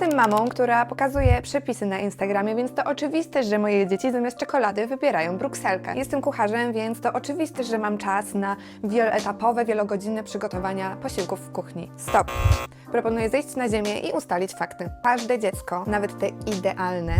Jestem mamą, która pokazuje przepisy na Instagramie, więc to oczywiste, że moje dzieci zamiast czekolady wybierają brukselkę. Jestem kucharzem, więc to oczywiste, że mam czas na wieloetapowe, wielogodzinne przygotowania posiłków w kuchni. Stop! Proponuję zejść na ziemię i ustalić fakty. Każde dziecko, nawet te idealne,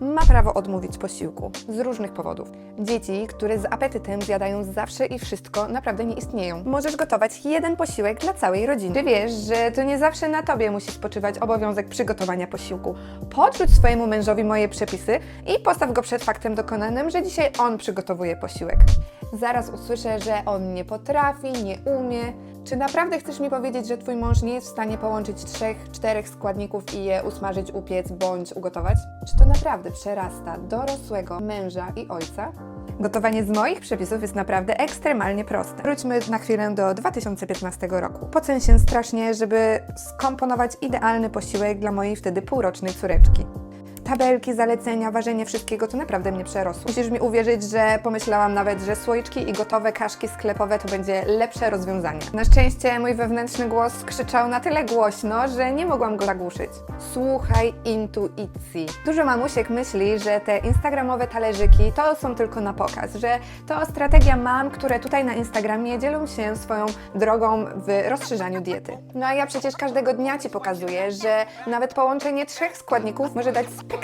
ma prawo odmówić posiłku z różnych powodów. Dzieci, które z apetytem zjadają zawsze i wszystko, naprawdę nie istnieją. Możesz gotować jeden posiłek dla całej rodziny. Czy wiesz, że to nie zawsze na tobie musi spoczywać obowiązek przygotowania posiłku? Podrzuć swojemu mężowi moje przepisy i postaw go przed faktem dokonanym, że dzisiaj on przygotowuje posiłek. Zaraz usłyszę, że on nie potrafi, nie umie. Czy naprawdę chcesz mi powiedzieć, że twój mąż nie jest w stanie połączyć trzech, czterech składników i je usmażyć, upiec bądź ugotować? Czy to naprawdę przerasta dorosłego męża i ojca? Gotowanie z moich przepisów jest naprawdę ekstremalnie proste. Wróćmy na chwilę do 2015 roku. Pocę się strasznie, żeby skomponować idealny posiłek dla mojej wtedy półrocznej córeczki. Tabelki, zalecenia, ważenie wszystkiego to naprawdę mnie przerosło. Musisz mi uwierzyć, że pomyślałam nawet, że słoiczki i gotowe kaszki sklepowe to będzie lepsze rozwiązanie. Na szczęście mój wewnętrzny głos krzyczał na tyle głośno, że nie mogłam go zagłuszyć. Słuchaj intuicji. Dużo mamusiek myśli, że te instagramowe talerzyki to są tylko na pokaz, że to strategia mam, które tutaj na Instagramie dzielą się swoją drogą w rozszerzaniu diety. No a ja przecież każdego dnia Ci pokazuję, że nawet połączenie trzech składników może dać spektakularne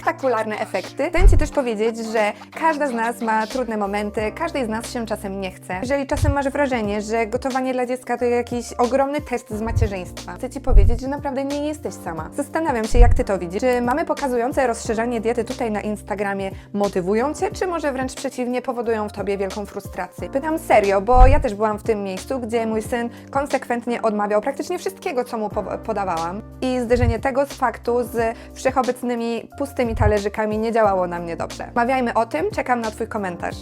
efekty. Chcę Ci też powiedzieć, że każda z nas ma trudne momenty, każdej z nas się czasem nie chce. Jeżeli czasem masz wrażenie, że gotowanie dla dziecka to jakiś ogromny test z macierzyństwa, chcę Ci powiedzieć, że naprawdę nie jesteś sama. Zastanawiam się, jak Ty to widzisz. Czy mamy pokazujące rozszerzanie diety tutaj na Instagramie motywują Cię, czy może wręcz przeciwnie powodują w Tobie wielką frustrację? Pytam serio, bo ja też byłam w tym miejscu, gdzie mój syn konsekwentnie odmawiał praktycznie wszystkiego, co mu po podawałam. I zderzenie tego z faktu z wszechobecnymi pustymi talerzykami nie działało na mnie dobrze. Mawiajmy o tym, czekam na Twój komentarz.